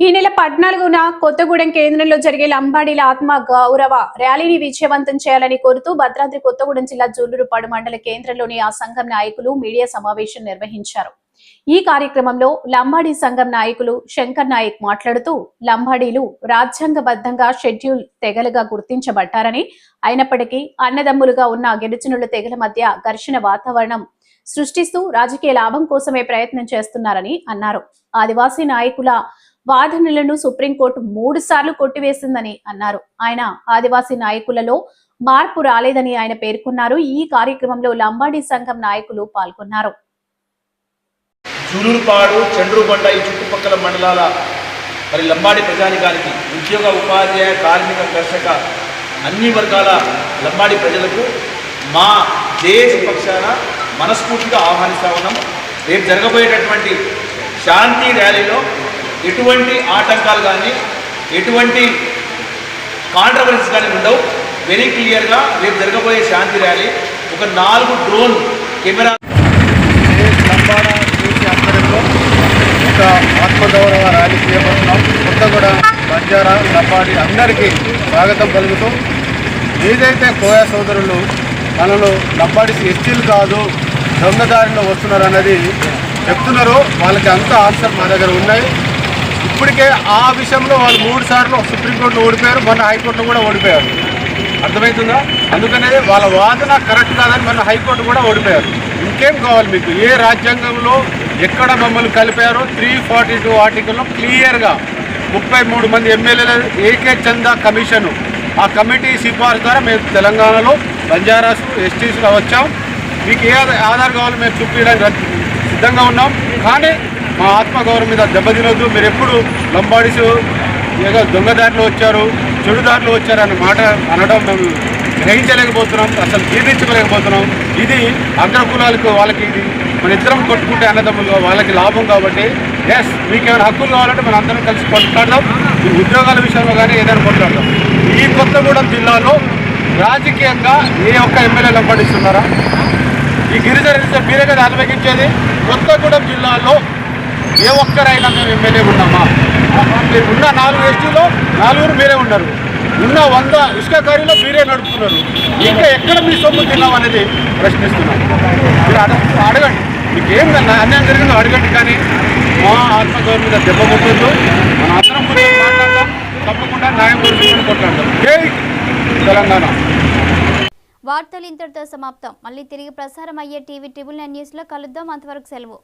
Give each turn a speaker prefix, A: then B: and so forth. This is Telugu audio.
A: ఈ నెల పద్నాలుగున కొత్తగూడెం కేంద్రంలో జరిగే లంబాడీల ఆత్మ గౌరవ ర్యాలీని విజయవంతం చేయాలని కోరుతూ భద్రాద్రి కొత్తగూడెం జిల్లా జూలూరుపాడు మండల కేంద్రంలోని ఆ సంఘం నాయకులు మీడియా సమావేశం నిర్వహించారు. ఈ కార్యక్రమంలో లంబాడీ సంఘం నాయకులు శంకర్ నాయక్ మాట్లాడుతూ లంబాడీలు రాజ్యాంగబద్ధంగా షెడ్యూల్ తెగలుగా గుర్తించబడ్డారని అయినప్పటికీ అన్నదమ్ములుగా ఉన్న గిరిజనుల తెగల మధ్య ఘర్షణ వాతావరణం సృష్టిస్తూ రాజకీయ లాభం కోసమే ప్రయత్నం చేస్తున్నారని అన్నారు. ఆదివాసీ నాయకుల వాదనలను సుప్రీంకోర్టు మూడు సార్లు కొట్టివేసిందని అన్నారు. ఆయన ఆదివాసీ నాయకులలో మార్పు రాలేదని ఆయన పేర్కొన్నారు. ఈ కార్యక్రమంలో లంబాడీ సంఘం నాయకులు పాల్గొన్నారు.
B: జూలూరుపాడు చండ్రుగొండ ఈ చుట్టుపక్కల మండలాల మరి లంబాడి ప్రజానికానికి ఉద్యోగ ఉపాధ్యాయ కార్మిక కర్షక అన్ని వర్గాల లంబాడి ప్రజలకు మా దేశ పక్షాన మనస్ఫూర్తిగా ఆహ్వానిస్తా ఉన్నాము. రేపు జరగబోయేటటువంటి శాంతి ర్యాలీలో ఎటువంటి ఆటంకాలు కానీ ఎటువంటి కాంట్రవర్సీస్ కానీ ఉండవు. వెరీ క్లియర్గా రేపు జరగబోయే శాంతి ర్యాలీ ఒక నాలుగు డ్రోన్ కెమెరా
C: ఆధ్వర్యంలో ఒక ఆత్మగౌరవ ర్యాలీ చేపడుతున్నాం కొత్తగూడ బంజారా లంబాడి అందరికీ స్వాగతం పలుకుతూ ఏదైతే కోయా సోదరులు మనలో లంబాడికి ఎస్టీలు కాదు దొంగదారిలో వస్తున్నారు అన్నది చెప్తున్నారో వాళ్ళకి అంత ఆన్సర్ మా దగ్గర ఉన్నాయి. ఇప్పటికే ఆ విషయంలో వాళ్ళు మూడు సార్లు సుప్రీంకోర్టులో ఓడిపోయారు మొన్న హైకోర్టులో కూడా ఓడిపోయారు. అర్థమవుతుందా? అందుకనే వాళ్ళ వాదన కరెక్ట్ కాదని మన హైకోర్టు కూడా ఓడిపోయారు. ఇంకేం కావాలి మీకు? ఏ రాజ్యాంగంలో ఎక్కడ మమ్మల్ని కలిపారో త్రీ ఫార్టీ టూ ఆర్టికల్లో క్లియర్గా ముప్పై మూడు మంది ఎమ్మెల్యేల ఏకే చందా కమిషను. ఆ కమిటీ సిఫార్సు ద్వారా మేము తెలంగాణలో బంజారాసు ఎస్టీస్గా వచ్చాం. మీకు ఏ ఆధార్ కావాలో మేము చూపించడానికి సిద్ధంగా ఉన్నాం. కానీ మా ఆత్మగౌరవం మీద దెబ్బతినొద్దు. మీరు ఎప్పుడు లంబాడీసు ఏదో దొంగదారిలో వచ్చారు చెడుదారిలో వచ్చారు అన్న మాట అనడం మేము గ్రహించలేకపోతున్నాం అసలు జీర్ణించుకోలేకపోతున్నాం ఇది అగ్రకులాలకు వాళ్ళకి ఇది మన ఇద్దరం కొట్టుకుంటే అన్నదమ్ములు వాళ్ళకి లాభం కాబట్టి. ఎస్ మీకేమైనా హక్కులు కావాలంటే మనం అందరం కలిసి కొట్లాడదాం. ఈ ఉద్యోగాల విషయంలో కానీ ఏదైనా కొట్లాడదాం. ఈ కొత్తగూడెం జిల్లాలో రాజకీయంగా ఏ ఒక్క ఎమ్మెల్యే లంబడిస్తున్నారా ఈ గిరిజన రిజర్వ్ మీరే కదా కొత్తగూడెం జిల్లాలో ఏ ఒక్కరైనా మేము ఎమ్మెల్యే ఉన్నామా? ఉన్న నాలుగు ఎస్టీలో నాలుగురు మీరే ఉన్నారు. ఉన్న వంద ఇసుక కారీలో మీరే నడుపుతున్నారు. ఇంకా ఎక్కడ మీ సొమ్ము తిన్నాం అనేది ప్రశ్నిస్తున్నాం. మీరు అడ అడగండి. మీకు ఏం కన్నా అన్యాయం జరిగిందో అడగండి కానీ మా ఆత్మగౌరవం మీద దెబ్బ కొట్టద్దు. మన అందరం కూర్చొని మాట్లాడదాం. తప్పకుండా న్యాయం కోసం కొట్లాడదాం. జై తెలంగాణ.
D: వార్తలు ఇంతటితో సమాప్తం. మళ్ళీ తిరిగి ప్రసారం అయ్యే టీవీ ట్రిబుల్ నైన్ న్యూస్లో కలుద్దాం. అంతవరకు సెలవు.